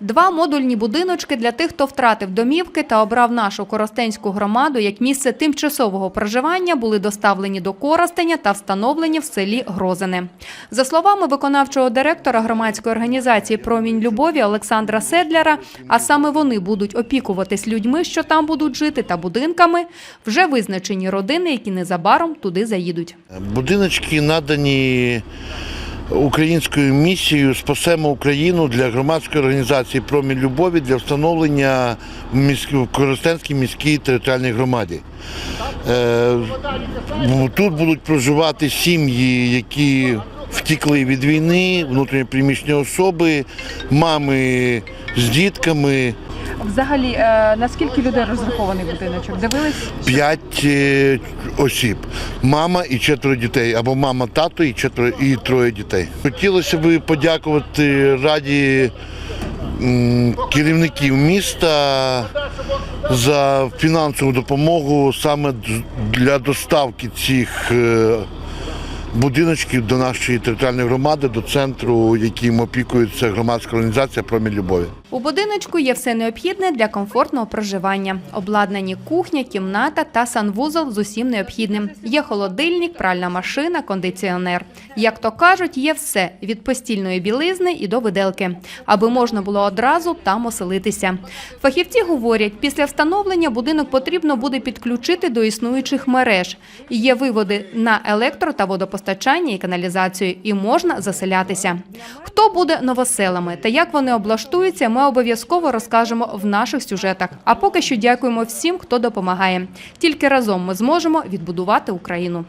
Два модульні будиночки для тих, хто втратив домівки та обрав нашу Коростенську громаду як місце тимчасового проживання, були доставлені до Коростеня та встановлені в селі Грозине. За словами виконавчого директора громадської організації Промінь любові Олександра Седляра, а саме вони будуть опікуватись людьми, що там будуть жити, та будинками, вже визначені родини, які незабаром туди заїдуть. Будиночки надані українською місією Спасемо Україну для громадської організації Промінь любові для встановлення в Коростенській міській територіальній громаді. Е, Тут будуть проживати сім'ї, які втікли від війни, внутрішньоприміщені особи, мами з дітками. Взагалі, е, наскільки людей розрахований будиночок? Дивились? П'ять е, осіб. Мама і четверо дітей, або мама, тато і четверо і троє дітей. Хотілося б подякувати раді керівників міста за фінансову допомогу саме для доставки цих е, будиночків до нашої територіальної громади, до центру, яким опікується громадська організація Промінь любові. У будиночку є все необхідне для комфортного проживання. Обладнані кухня, кімната та санвузол з усім необхідним. Є холодильник, пральна машина, кондиціонер. Як то кажуть, є все від постільної білизни і до виделки, аби можна було одразу там оселитися. Фахівці говорять, після встановлення будинок потрібно буде підключити до існуючих мереж. Є виводи на електро та водопостачання і каналізацію, і можна заселятися. Хто буде новоселами та як вони облаштуються, ми обов'язково розкажемо в наших сюжетах. А поки що дякуємо всім, хто допомагає. Тільки разом ми зможемо відбудувати Україну.